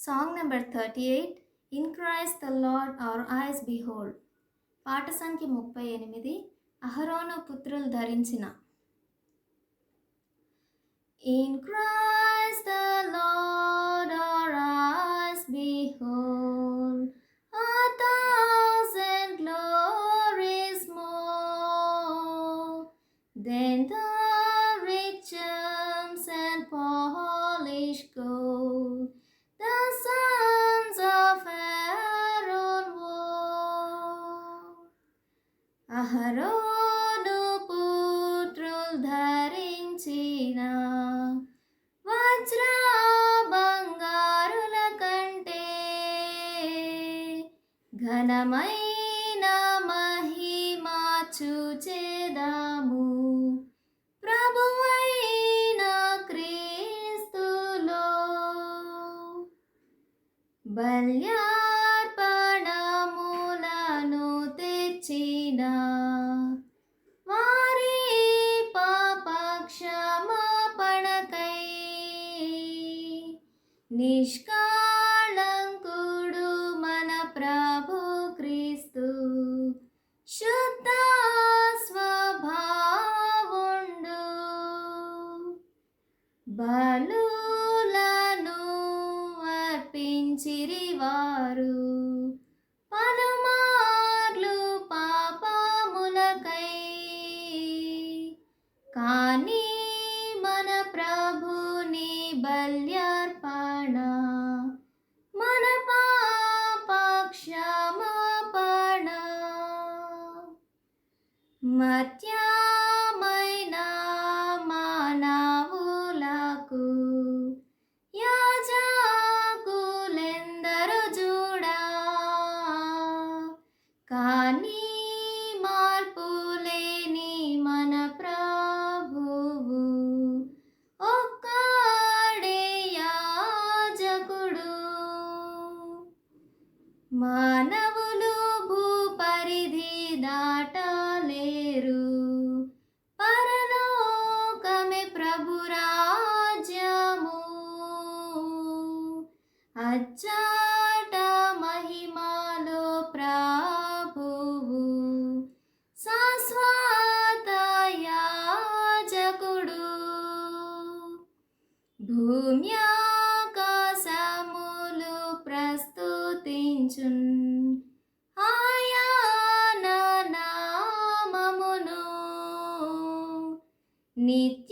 Song number thirty eight in Christ the Lord our eyes behold పాట సంఖ్య ముప్పై ఎనిమిది అహరోను పుత్రులు ధరించిన. In Christ the Lord our eyes behold a thousand glories more than the అహరోను పుత్రులు ధరించిన వజ్ర బంగారుల కంటే ఘనమైన మహిమా చూచేదాము. ప్రభువైన క్రీస్తులో బల్యార్పణములను తెచ్చిన నిష్కాళంకుడు మన ప్రభు క్రీస్తు. శుద్ధ స్వభావుండు బలులను అర్పించిరి వారు పలుమార్లు పాపములకై. కానీ మన ప్రభుని क्षमापणा मत्या మానవులు భూపరిధి దాటలేరు. పరలోకమే ప్రభురాజ్యము అచ్చాట మహిమాలో ప్రభువు. శాశ్వత యాజకుడు. భూమ్య 你